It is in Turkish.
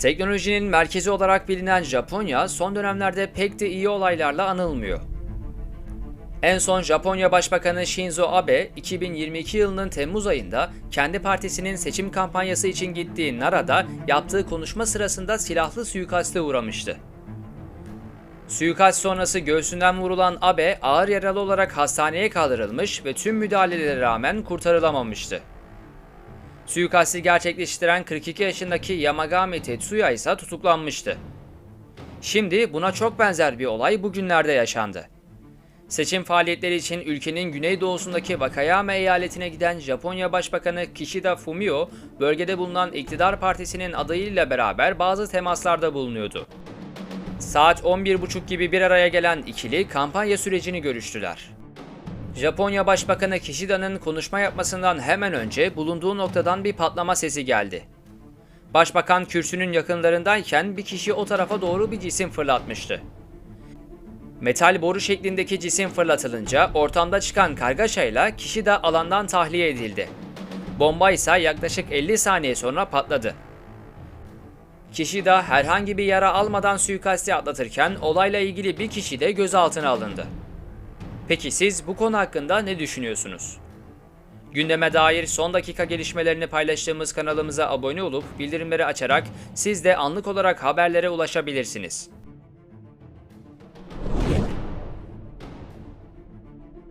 Teknolojinin merkezi olarak bilinen Japonya son dönemlerde pek de iyi olaylarla anılmıyor. En son Japonya Başbakanı Shinzo Abe 2022 yılının Temmuz ayında kendi partisinin seçim kampanyası için gittiği Nara'da yaptığı konuşma sırasında silahlı suikaste uğramıştı. Suikast sonrası göğsünden vurulan Abe ağır yaralı olarak hastaneye kaldırılmış ve tüm müdahalelere rağmen kurtarılamamıştı. Suikasti gerçekleştiren 42 yaşındaki Yamagami Tetsuya ise tutuklanmıştı. Şimdi buna çok benzer bir olay bugünlerde yaşandı. Seçim faaliyetleri için ülkenin güneydoğusundaki Wakayama eyaletine giden Japonya Başbakanı Kishida Fumio, bölgede bulunan iktidar partisinin adayıyla beraber bazı temaslarda bulunuyordu. Saat 11.30 gibi bir araya gelen ikili kampanya sürecini görüştüler. Japonya Başbakanı Kishida'nın konuşma yapmasından hemen önce bulunduğu noktadan bir patlama sesi geldi. Başbakan kürsünün yakınlarındayken bir kişi o tarafa doğru bir cisim fırlatmıştı. Metal boru şeklindeki cisim fırlatılınca ortamda çıkan kargaşayla kişi de alandan tahliye edildi. Bomba ise yaklaşık 50 saniye sonra patladı. Kişi de herhangi bir yara almadan suikasti atlatırken olayla ilgili bir kişi de gözaltına alındı. Peki siz bu konu hakkında ne düşünüyorsunuz? Gündeme dair son dakika gelişmelerini paylaştığımız kanalımıza abone olup bildirimleri açarak siz de anlık olarak haberlere ulaşabilirsiniz.